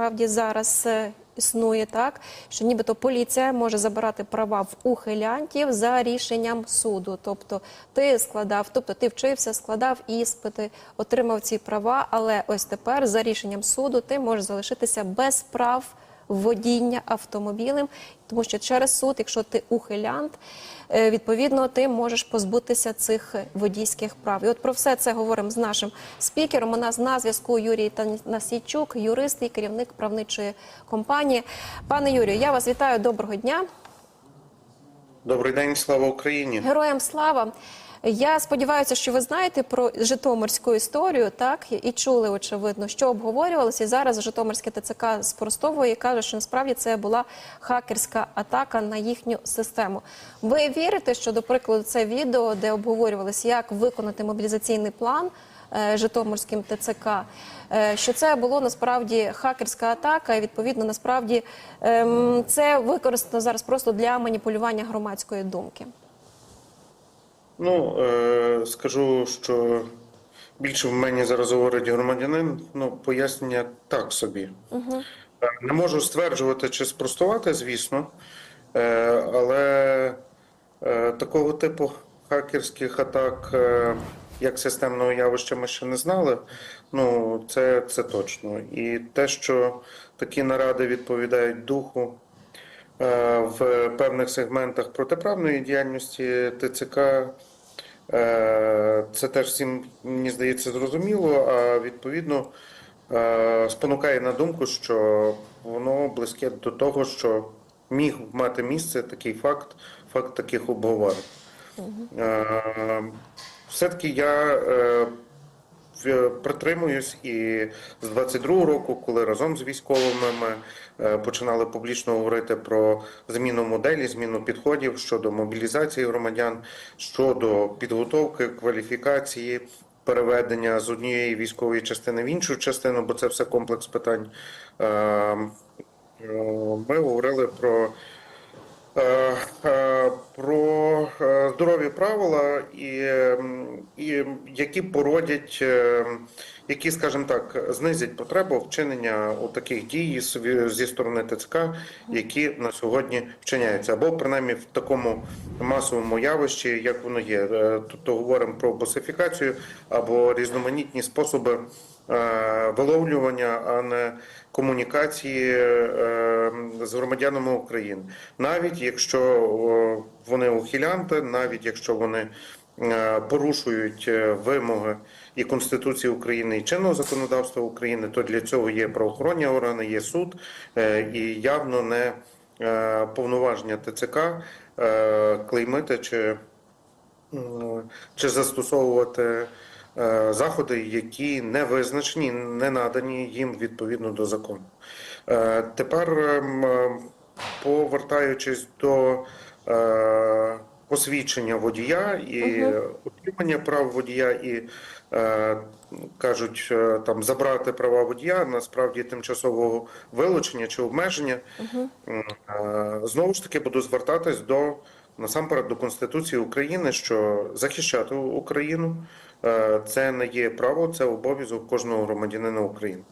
Справді зараз е, існує так, що нібито поліція може забирати права в ухилянтів за рішенням суду. Тобто ти складав, тобто ти вчився, складав іспити, отримав ці права, але ось тепер за рішенням суду ти можеш залишитися без прав водіння автомобілем, тому що через суд, якщо ти ухилянт, е, відповідно ти можеш позбутися цих водійських прав. І от про все це говоримо з нашим спікером. У нас на зв'язку Юрій Танасійчук, юрист і керівник правничої компанії. Пане Юрію, я вас вітаю. Доброго дня. Добрий день, слава Україні. Героям слава. Я сподіваюся, що ви знаєте про Житомирську історію, так і чули очевидно, що обговорювалося. І зараз Житомирське ТЦК спростовує і каже, що насправді це була хакерська атака на їхню систему. Ви вірите, що до прикладу це відео, де обговорювалося, як виконати мобілізаційний план е, Житомирським ТЦК, е, що це було насправді хакерська атака, і відповідно насправді ем, це використано зараз просто для маніпулювання громадської думки. Ну е, скажу, що більше в мені зараз говорить громадянин. Ну, пояснення так собі. Угу. Не можу стверджувати чи спростувати, звісно, е, але е, такого типу хакерських атак, е, як системного явища, ми ще не знали. Ну, це, це точно. І те, що такі наради відповідають духу. Е, в певних сегментах протиправної діяльності ТЦК. Е, Це теж всім мені здається зрозуміло, а відповідно е, спонукає на думку, що воно близьке до того, що міг мати місце такий факт, факт таких обговорень. Е, Все-таки я притримуюсь і з 22-го року, коли разом з військовими ми починали публічно говорити про зміну моделі, зміну підходів щодо мобілізації громадян, щодо підготовки, кваліфікації, переведення з однієї військової частини в іншу частину, бо це все комплекс питань. Е, е, Ми говорили про Е, е, про е, здорові правила, і, і які породять, е, які, скажімо так, знизять потребу вчинення таких дій зі сторони ТЦК, які на сьогодні вчиняються, або принаймні в такому масовому явищі, як воно є. Е, Тобто говоримо про босифікацію або різноманітні способи е, виловлювання, а не комунікації е, з громадянами України, навіть якщо вони ухилянти, навіть якщо вони е, порушують е, вимоги і Конституції України і чинного законодавства України, то для цього є правоохоронні органи, є суд е, і явно не е, повноваження ТЦК е, клеймити чи чи застосовувати е, заходи, які не визначені, не надані їм відповідно до закону. Е, Тепер, ем, е, повертаючись до е, посвідчення водія і отримання прав водія, і е, кажуть, е, там забрати права водія, насправді тимчасового вилучення чи обмеження, е, знову ж таки буду звертатись до насамперед до Конституції України, що захищати Україну е, це не є право, це обов'язок кожного громадянина України.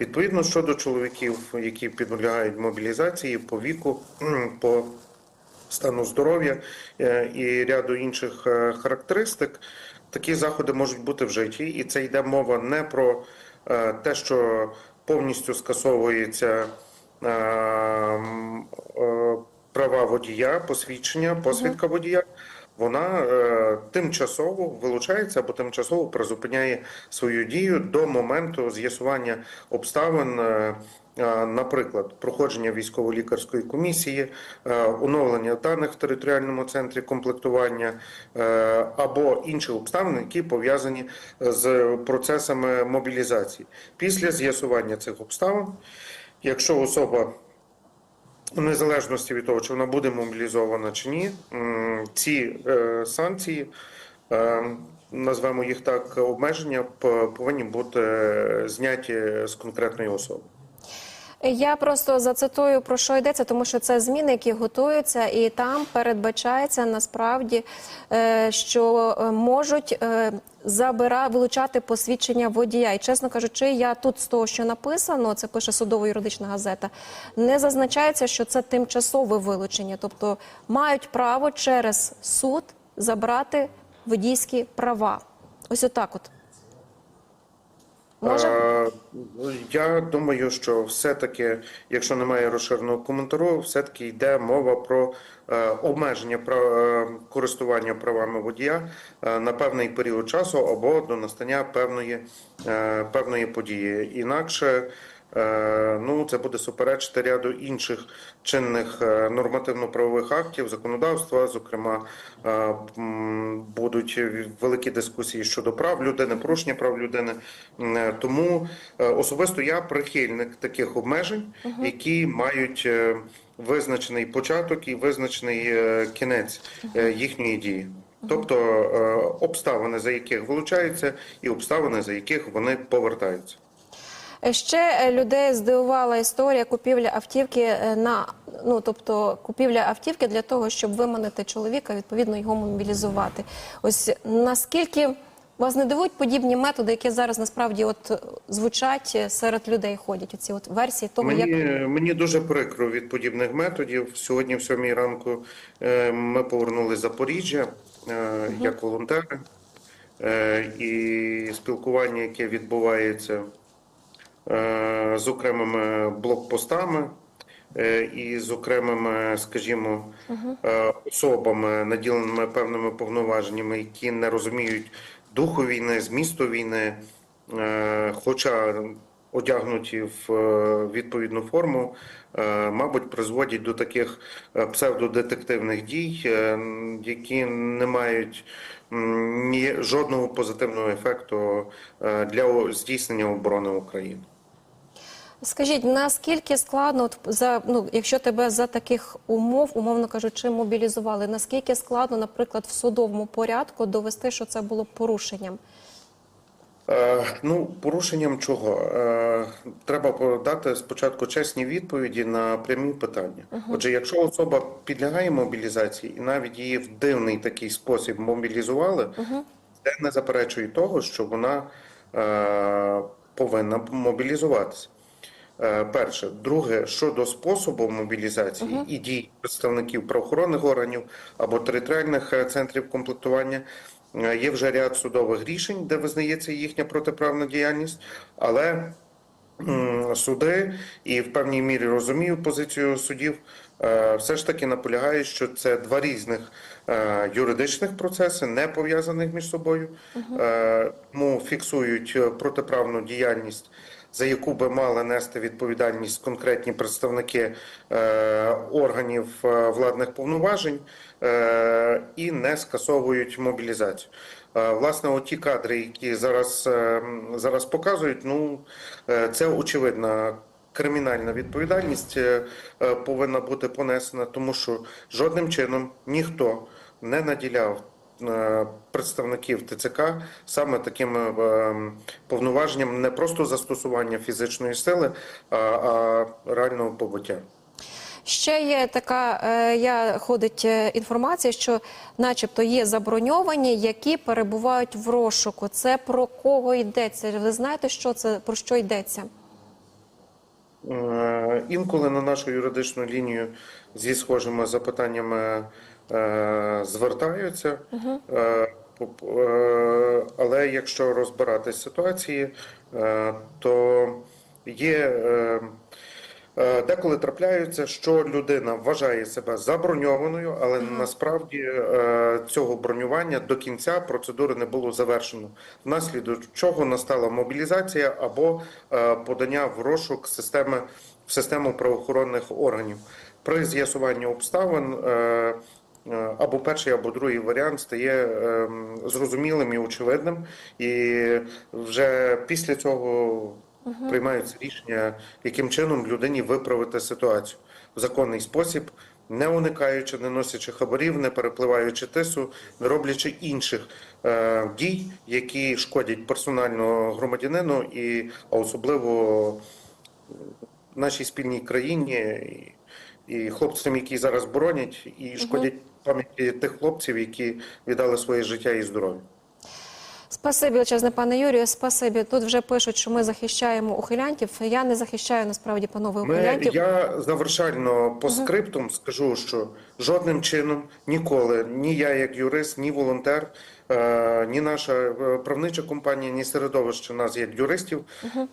Відповідно, щодо чоловіків, які підлягають мобілізації по віку, по стану здоров'я е, і ряду інших е, характеристик, такі заходи можуть бути вжиті, і це йде мова не про е, те, що повністю скасовується. е, е, Права водія, посвідчення, посвідка водія, вона е, тимчасово вилучається або тимчасово призупиняє свою дію до моменту з'ясування обставин, е, е, наприклад, проходження військово-лікарської комісії, е, оновлення даних в територіальному центрі комплектування е, або інших обставин, які пов'язані з процесами мобілізації. Після з'ясування цих обставин, якщо особа незалежності від того, чи вона буде мобілізована чи ні, ці е, санкції, е, назвемо їх так, обмеження, повинні бути е, зняті з конкретної особи. Я просто зацитую про що йдеться, тому що це зміни, які готуються, і там передбачається насправді, е, що е, можуть е, забира вилучати посвідчення водія. І чесно кажучи, я тут з того, що написано, це пише судово юридична газета, не зазначається, що це тимчасове вилучення, тобто мають право через суд забрати водійські права. Ось отак, от. Може? Е, Я думаю, що все-таки, якщо немає розширеного коментару, все-таки йде мова про е, обмеження е, користування правами водія на певний період часу або до настання певної, певної події. Інакше ну, це буде суперечити ряду інших чинних е, нормативно-правових актів, законодавства, зокрема, е, будуть великі дискусії щодо прав людини, порушення прав людини. Е, Тому е, особисто я прихильник таких обмежень, які мають е, визначений початок і визначений е, кінець е, їхньої дії. Тобто е, обставини, за яких вилучаються, і обставини, за яких вони повертаються. Ще е, людей здивувала історія купівлі автівки е, на ну тобто купівля автівки для того, щоб виманити чоловіка, відповідно його мобілізувати. Ось наскільки вас не дивують подібні методи, які зараз насправді от е, звучать серед людей, ходять оці от версії того, Мені, як мені дуже прикро від подібних методів. Сьогодні, в сьомій ранку, ми повернули Запоріжжя як волонтери, і спілкування, яке відбувається з окремими блокпостами е, і з окремими, скажімо, е, особами, наділеними певними повноваженнями, які не розуміють духу війни, змісту війни, е, хоча одягнуті в е, відповідну форму, е, мабуть, призводять до таких е, псевдодетективних дій, е, які не мають ні жодного позитивного ефекту е, для здійснення оборони України. Скажіть, наскільки складно от за ну, якщо тебе за таких умов, умовно кажучи, мобілізували, наскільки складно, наприклад, в судовому порядку довести, що це було порушенням? Е, Ну, порушенням чого? Е, Треба подати спочатку чесні відповіді на прямі питання. Отже, якщо особа підлягає мобілізації і навіть її в дивний такий спосіб мобілізували, це не заперечує того, що вона е, повинна мобілізуватися. Е, Перше, друге, щодо способу мобілізації і дій представників правоохоронних органів або територіальних е, центрів комплектування, е, є вже ряд судових рішень, де визнається їхня протиправна діяльність, але суди і в певній мірі розумію позицію судів. Все ж таки наполягають, що це два різних е, юридичних процеси, не пов'язаних між собою, тому фіксують е, протиправну діяльність за яку би мали нести відповідальність конкретні представники е, органів е, владних повноважень е, і не скасовують мобілізацію. Власне, оті кадри, які зараз, зараз показують, ну це очевидна. Кримінальна відповідальність повинна бути понесена, тому що жодним чином ніхто не наділяв представників ТЦК саме таким е, повноваженням не просто застосування фізичної сили, а, реального побуття. Ще є така, е, я ходить е, інформація, що, начебто, є заброньовані, які перебувають в розшуку. Це про кого йдеться? Ви знаєте, що це про що йдеться? Е, Інколи на нашу юридичну лінію зі схожими запитаннями е, звертаються. Е, е, Але якщо розбиратись ситуації, е, то є е, е, деколи трапляються, що людина вважає себе заброньованою, але насправді е, цього бронювання до кінця процедури не було завершено, внаслідок чого настала мобілізація або е, подання в розшук системи в систему правоохоронних органів. При з'ясуванні обставин е, е, або перший, або другий варіант стає е, зрозумілим і очевидним, і вже після цього приймаються рішення, яким чином людині виправити ситуацію. В законний спосіб, не уникаючи, не носячи хабарів, не перепливаючи тису, не роблячи інших е, дій, які шкодять персонально громадянину, і а особливо нашій спільній країні і, і хлопцям, які зараз боронять, і шкодять пам'яті тих хлопців, які віддали своє життя і здоров'я. Спасибі, величезне пане Юрію. Спасибі. Тут вже пишуть, що ми захищаємо ухилянтів. Я не захищаю насправді панове Ми, я завершально по скриптум скажу, що жодним чином ніколи ні я, як юрист, ні волонтер, е, ні наша е, правнича компанія, ні середовище нас як юристів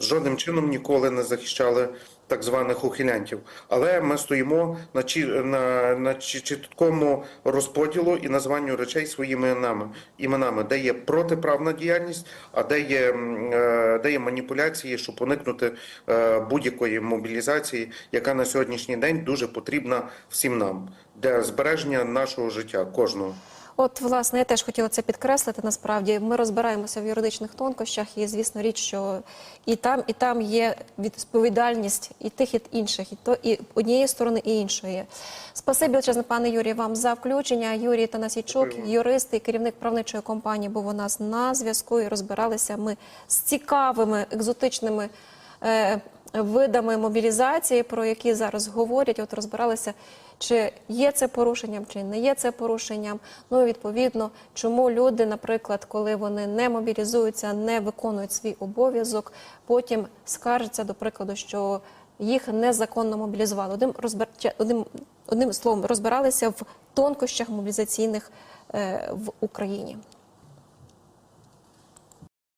жодним чином ніколи не захищали так званих ухилянтів. Але ми стоїмо на чі на, на чіткому розподілу і названню речей своїми іменами, іменами, де є протиправна діяльність, а де є, е, де є маніпуляції, щоб уникнути е, будь-якої мобілізації, яка на сьогоднішній день дуже потрібна всім нам для збереження нашого життя кожного. От, власне, я теж хотіла це підкреслити. Насправді, ми розбираємося в юридичних тонкощах, і звісно, річ, що і там, і там є відповідальність і тих, і інших, і то і однієї сторони, і іншої. Спасибі, величезне пане Юрій, вам за включення. Юрій Танасійчук, юрист і керівник правничої компанії, був у нас на зв'язку. І розбиралися ми з цікавими екзотичними. Е, Видами мобілізації, про які зараз говорять, от розбиралися, чи є це порушенням, чи не є це порушенням. Ну і відповідно, чому люди, наприклад, коли вони не мобілізуються, не виконують свій обов'язок, потім скаржаться, до прикладу, що їх незаконно мобілізували. Одним розбер... одним, одним словом розбиралися в тонкощах мобілізаційних е, в Україні.